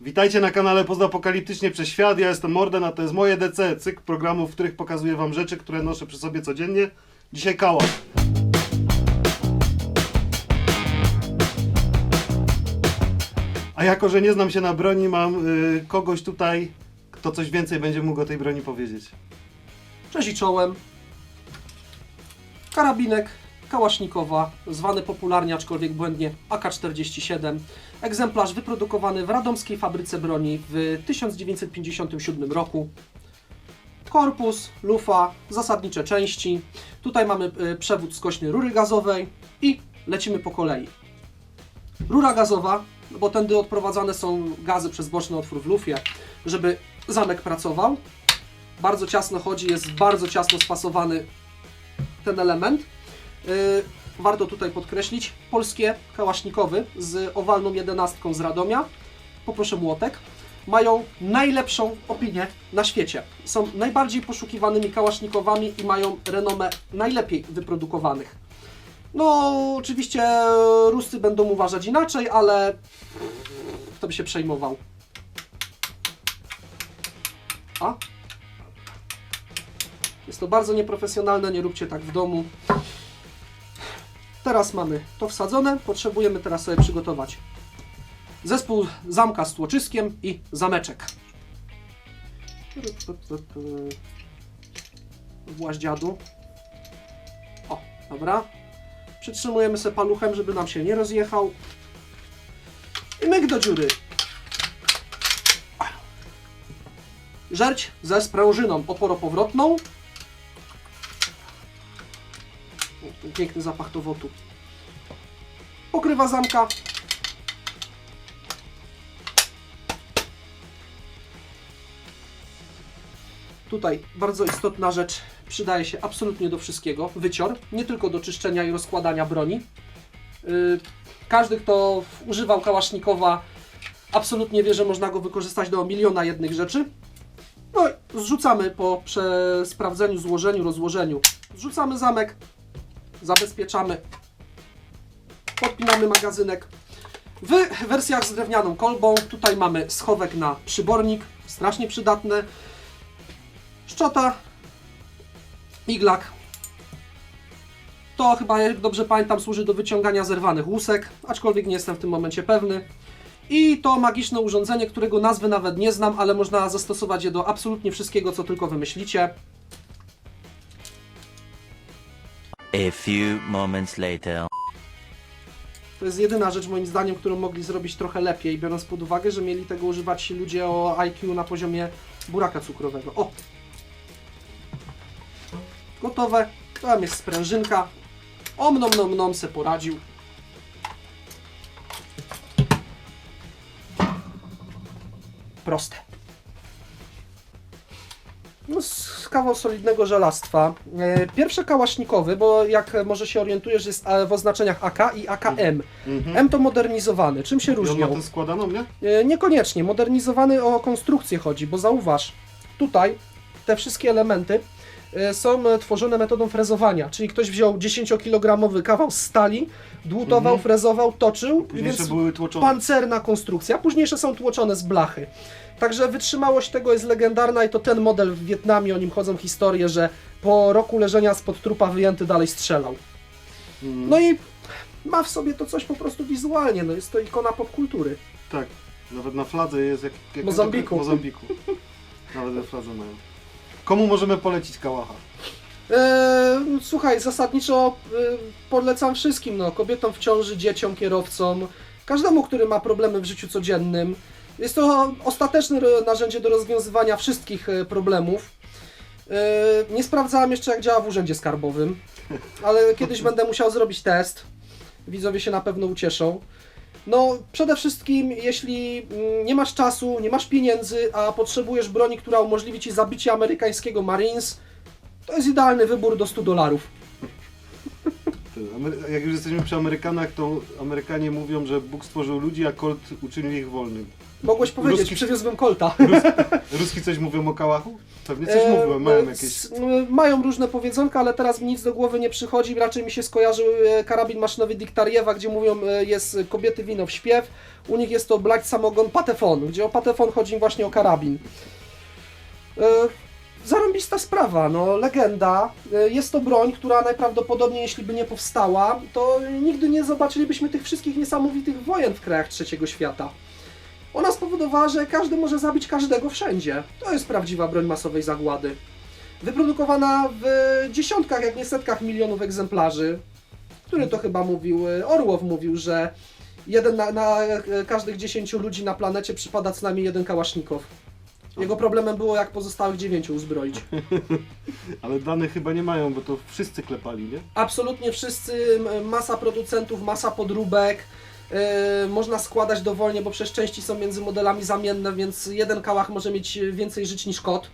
Witajcie na kanale Pozapokaliptycznie przez świat. Ja jestem Morden, a to jest moje DC, cykl programów, w których pokazuję wam rzeczy, które noszę przy sobie codziennie. Dzisiaj kała. A jako, że nie znam się na broni, mam y, kogoś tutaj, kto coś więcej będzie mógł o tej broni powiedzieć. Cześć i czołem. Karabinek Kałasznikowa, zwany popularnie, aczkolwiek błędnie AK-47. Egzemplarz wyprodukowany w radomskiej fabryce broni w 1957 roku. Korpus, lufa, zasadnicze części. Tutaj mamy y, przewód skośny rury gazowej i lecimy po kolei. Rura gazowa, no bo tędy odprowadzane są gazy przez boczny otwór w lufie, żeby zamek pracował bardzo ciasno chodzi, jest bardzo ciasno spasowany ten element. Yy, warto tutaj podkreślić, polskie kałasznikowy z owalną jedenastką z Radomia, poproszę młotek, mają najlepszą opinię na świecie. Są najbardziej poszukiwanymi kałasznikowami i mają renomę najlepiej wyprodukowanych. No, oczywiście Ruscy będą uważać inaczej, ale kto by się przejmował? A? Jest to bardzo nieprofesjonalne, nie róbcie tak w domu. Teraz mamy to wsadzone. Potrzebujemy teraz sobie przygotować zespół zamka z tłoczyskiem i zameczek. Właź dziadu. O, dobra. Przytrzymujemy sobie paluchem, żeby nam się nie rozjechał. I myk do dziury. Żerć ze sprężyną oporopowrotną. Piękny zapach towotu. Pokrywa zamka. Tutaj bardzo istotna rzecz, przydaje się absolutnie do wszystkiego. Wycior, nie tylko do czyszczenia i rozkładania broni. Yy, Każdy, kto używał kałasznikowa, absolutnie wie, że można go wykorzystać do miliona jednych rzeczy. No i zrzucamy po sprawdzeniu, złożeniu, rozłożeniu. Zrzucamy zamek, zabezpieczamy, podpinamy magazynek. W wersjach z drewnianą kolbą tutaj mamy schowek na przybornik, strasznie przydatny. Szczota, iglak. To chyba, jak dobrze pamiętam, służy do wyciągania zerwanych łusek, aczkolwiek nie jestem w tym momencie pewny. I to magiczne urządzenie, którego nazwy nawet nie znam, ale można zastosować je do absolutnie wszystkiego, co tylko wymyślicie. A few moments later. To jest jedyna rzecz moim zdaniem, którą mogli zrobić trochę lepiej, biorąc pod uwagę, że mieli tego używać ludzie o IQ na poziomie buraka cukrowego. O! Gotowe. Tam jest sprężynka. Omnom nom nom se poradził. Proste. No, z kawał solidnego żelastwa. E, Pierwsze kałasznikowy, bo jak może się orientujesz, jest e, w oznaczeniach AK i AKM. Mhm. M to modernizowany. Czym się I on ma różnią? tę składaną, nie? E, Niekoniecznie. Modernizowany o konstrukcję chodzi, bo zauważ, tutaj te wszystkie elementy są e, tworzone metodą frezowania, czyli ktoś wziął 10-kilogramowy kawał stali, dłutował, Mhm. frezował, toczył, Późniejsze więc były tłoczone. pancerna konstrukcja, późniejsze są tłoczone z blachy. Także wytrzymałość tego jest legendarna i to ten model w Wietnamie, o nim chodzą historie, że po roku leżenia spod trupa wyjęty dalej strzelał. Mm, No i ma w sobie to coś po prostu wizualnie, no jest to ikona popkultury. Tak. Nawet na fladze jest jak... jak Mozambiku. Mozambiku. Nawet na fladze mają. Komu możemy polecić kałacha? Eee, słuchaj, zasadniczo e, polecam wszystkim, no, kobietom w ciąży, dzieciom, kierowcom, każdemu, który ma problemy w życiu codziennym. Jest to ostateczne narzędzie do rozwiązywania wszystkich e, problemów. E, nie sprawdzałem jeszcze, jak działa w urzędzie skarbowym, ale kiedyś będę musiał zrobić test. Widzowie się na pewno ucieszą. No, przede wszystkim, jeśli mm, nie masz czasu, nie masz pieniędzy, a potrzebujesz broni, która umożliwi ci zabicie amerykańskiego Marines, to jest idealny wybór do 100 dolarów. Jak już jesteśmy przy Amerykanach, to Amerykanie mówią, że Bóg stworzył ludzi, a Colt uczynił ich wolnym. Mogłeś powiedzieć, Ruski- przywiozłem kolta. Ruski coś mówią o kałachu? Pewnie coś E, mówią, mają e, jakieś... s- m, mają różne powiedzonka, ale teraz mi nic do głowy nie przychodzi. Raczej mi się skojarzył e, karabin maszynowy Diktariewa, gdzie mówią e, jest kobiety wino w śpiew. U nich jest to blać samogon Patefon, gdzie o Patefon chodzi właśnie o karabin. E, Zarąbista sprawa, no legenda. E, Jest to broń, która najprawdopodobniej, jeśli by nie powstała, to nigdy nie zobaczylibyśmy tych wszystkich niesamowitych wojen w krajach trzeciego świata. Ona spowodowała, że każdy może zabić każdego wszędzie. To jest prawdziwa broń masowej zagłady. Wyprodukowana w dziesiątkach, jak nie setkach milionów egzemplarzy. Który to chyba mówił? e, Orłow mówił, że jeden na, na e, każdych 10 ludzi na planecie przypada co najmniej jeden kałasznikow. Jego problemem było, jak pozostałych dziewięciu uzbroić. Ale danych chyba nie mają, bo to wszyscy klepali, nie? Absolutnie wszyscy, masa producentów, masa podróbek. Yy, można składać dowolnie, bo przez części są między modelami zamienne, więc jeden kałach może mieć więcej żyć niż kot.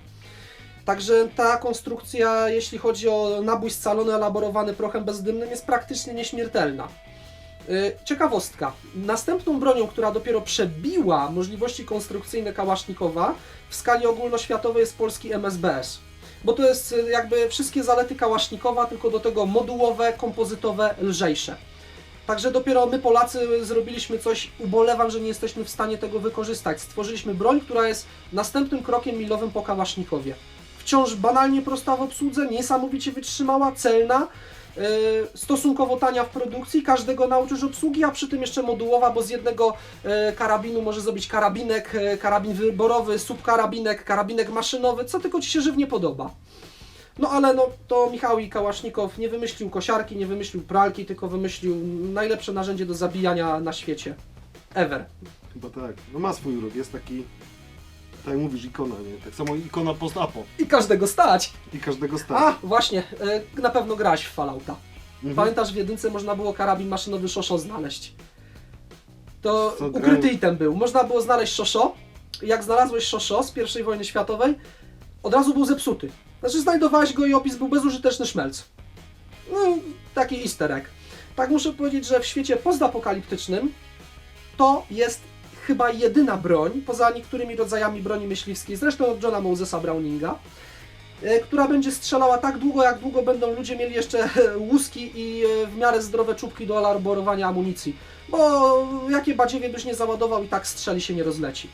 Także ta konstrukcja, jeśli chodzi o nabój scalony, elaborowany prochem bezdymnym, jest praktycznie nieśmiertelna. Yy, Ciekawostka. Następną bronią, która dopiero przebiła możliwości konstrukcyjne Kałasznikowa w skali ogólnoświatowej jest polski MSBS. Bo to jest y, jakby wszystkie zalety Kałasznikowa, tylko do tego modułowe, kompozytowe, lżejsze. Także dopiero my Polacy zrobiliśmy coś, ubolewam, że nie jesteśmy w stanie tego wykorzystać. Stworzyliśmy broń, która jest następnym krokiem milowym po Kałasznikowie. Wciąż banalnie prosta w obsłudze, niesamowicie wytrzymała, celna, yy, stosunkowo tania w produkcji, każdego nauczysz obsługi, a przy tym jeszcze modułowa, bo z jednego yy, karabinu może zrobić karabinek, yy, karabin wyborowy, subkarabinek, karabinek maszynowy, co tylko Ci się żywnie podoba. No ale no to Michał i Kałasznikow nie wymyślił kosiarki, nie wymyślił pralki, tylko wymyślił najlepsze narzędzie do zabijania na świecie. Ever. Chyba tak. No ma swój urok, jest taki... Tak jak mówisz, ikona, nie? Tak samo ikona post-apo. I każdego stać. I każdego stać. A, właśnie, e, na pewno grałeś w Fallouta. Mhm. Pamiętasz, w jedynce można było karabin maszynowy Shosho znaleźć. To Co, ukryty grałem? item był. Można było znaleźć Shosho. Jak znalazłeś Shosho z pierwszej wojny światowej, od razu był zepsuty. Znaczy znajdowałeś go i opis był bezużyteczny szmelc. No, taki easter egg. Tak muszę powiedzieć, że w świecie postapokaliptycznym to jest chyba jedyna broń, poza niektórymi rodzajami broni myśliwskiej, zresztą od Johna Mosesa Browninga, e, która będzie strzelała tak długo, jak długo będą ludzie mieli jeszcze łuski i e, w miarę zdrowe czubki do elaborowania amunicji. Bo jakie badziewie byś nie załadował i tak strzeli się nie rozleci.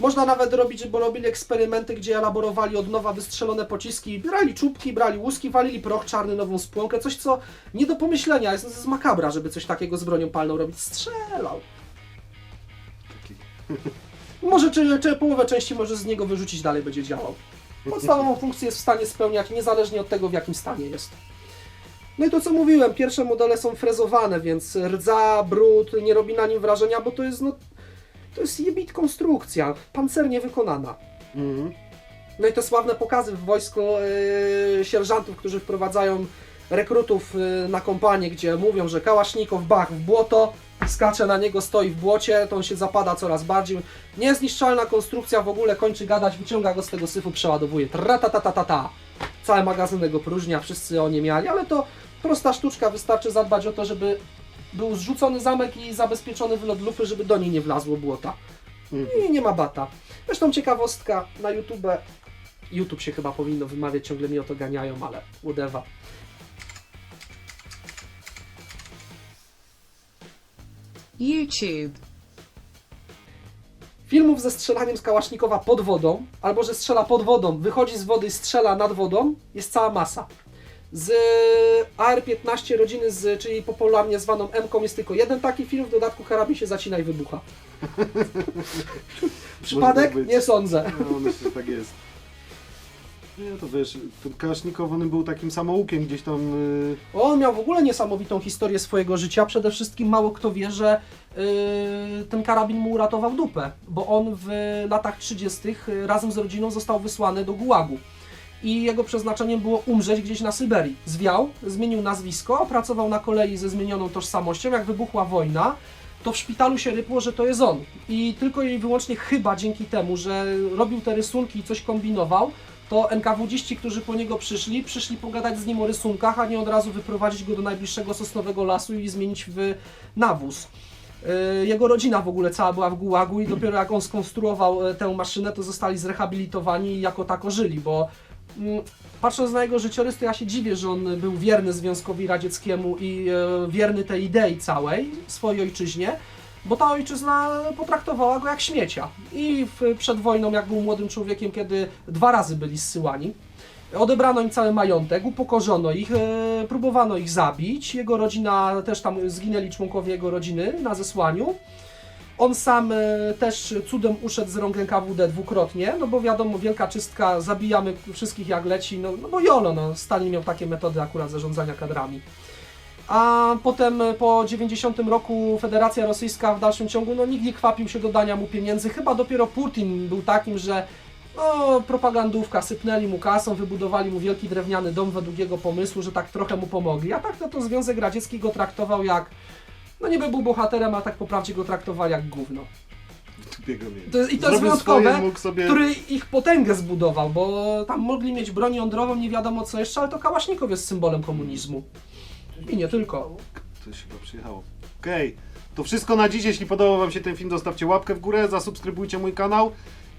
Można nawet robić, bo robili eksperymenty, gdzie elaborowali od nowa wystrzelone pociski, brali czubki, brali łuski, walili proch czarny, nową spłonkę, coś co nie do pomyślenia, jest z makabra, żeby coś takiego z bronią palną robić. Strzelał. Taki... Może czy, czy połowę części może z niego wyrzucić, dalej będzie działał. Podstawową funkcję jest w stanie spełniać niezależnie od tego, w jakim stanie jest. No i to co mówiłem, pierwsze modele są frezowane, więc rdza, brud nie robi na nim wrażenia, bo to jest no, to jest jebit konstrukcja, pancernie wykonana. Mhm. No i te sławne pokazy w wojsku yy, sierżantów, którzy wprowadzają rekrutów yy, na kompanię, gdzie mówią, że kałasznikow bach w błoto, skacze na niego, stoi w błocie, to on się zapada coraz bardziej. Niezniszczalna konstrukcja w ogóle kończy gadać, wyciąga go z tego syfu, przeładowuje. Tratatatata. Cały magazynek go próżnia, wszyscy o nie miali, ale to prosta sztuczka, wystarczy zadbać o to, żeby był zrzucony zamek i zabezpieczony wylot lufy, żeby do niej nie wlazło błota. Mhm. I nie ma bata. Zresztą ciekawostka na YouTube. YouTube się chyba powinno wymawiać, ciągle mi o to ganiają, ale whatever. YouTube. Filmów ze strzelaniem z Kałasznikowa pod wodą, albo że strzela pod wodą, wychodzi z wody i strzela nad wodą, jest cała masa. Z AR-15 rodziny, z, czyli popularnie zwaną M-ką jest tylko jeden taki film, w dodatku karabin się zacina i wybucha. Przypadek? Nie sądzę. No, myślę, że tak jest. Nie, to wiesz, ten Kałasznikow, on był takim samoukiem gdzieś tam... Yy... On miał w ogóle niesamowitą historię swojego życia. Przede wszystkim mało kto wie, że yy, ten karabin mu uratował dupę, bo on w latach 30. razem z rodziną został wysłany do Gułagu. I jego przeznaczeniem było umrzeć gdzieś na Syberii. Zwiał, zmienił nazwisko, pracował na kolei ze zmienioną tożsamością. Jak wybuchła wojna, to w szpitalu się rypło, że to jest on. I tylko i wyłącznie chyba dzięki temu, że robił te rysunki i coś kombinował, to NKWDziści, którzy po niego przyszli, przyszli pogadać z nim o rysunkach, a nie od razu wyprowadzić go do najbliższego sosnowego lasu i zmienić w nawóz. Y, Jego rodzina w ogóle cała była w gułagu i dopiero jak on skonstruował e, tę maszynę, to zostali zrehabilitowani i jako tako żyli, bo patrząc na jego życiorys, to ja się dziwię, że on był wierny Związkowi Radzieckiemu i e, wierny tej idei całej, swojej ojczyźnie, bo ta ojczyzna potraktowała go jak śmiecia. I przed wojną, jak był młodym człowiekiem, kiedy dwa razy byli zsyłani, Odebrano im cały majątek, upokorzono ich, e, próbowano ich zabić. Jego rodzina, też tam zginęli członkowie jego rodziny na zesłaniu. On sam e, też cudem uszedł z rąk NKWD dwukrotnie, no bo wiadomo, wielka czystka, zabijamy wszystkich jak leci, no, no bo jolo, no, Stalin miał takie metody akurat zarządzania kadrami. A potem e, po 90 roku Federacja Rosyjska w dalszym ciągu, no nikt nie kwapił się do dania mu pieniędzy, chyba dopiero Putin był takim, że no, propagandówka, sypnęli mu kasą, wybudowali mu wielki drewniany dom według jego pomysłu, że tak trochę mu pomogli. A tak no to Związek Radziecki go traktował jak, no niby był bohaterem, a tak po prawdzie go traktowali jak gówno. Mieli. To jest, I to jest Zrobił wyjątkowe, swoje, mógł sobie... który ich potęgę zbudował, bo tam mogli mieć broń jądrową, nie wiadomo co jeszcze, ale to Kałasznikow jest symbolem komunizmu. I nie tylko. To się chyba przyjechało. Okej, to wszystko na dziś. Jeśli podobał Wam się ten film, zostawcie łapkę w górę, zasubskrybujcie mój kanał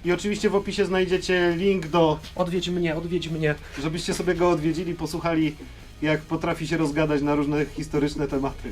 i oczywiście w opisie znajdziecie link do, Odwiedź mnie, odwiedź mnie. żebyście sobie go odwiedzili, posłuchali jak potrafi się rozgadać na różne historyczne tematy.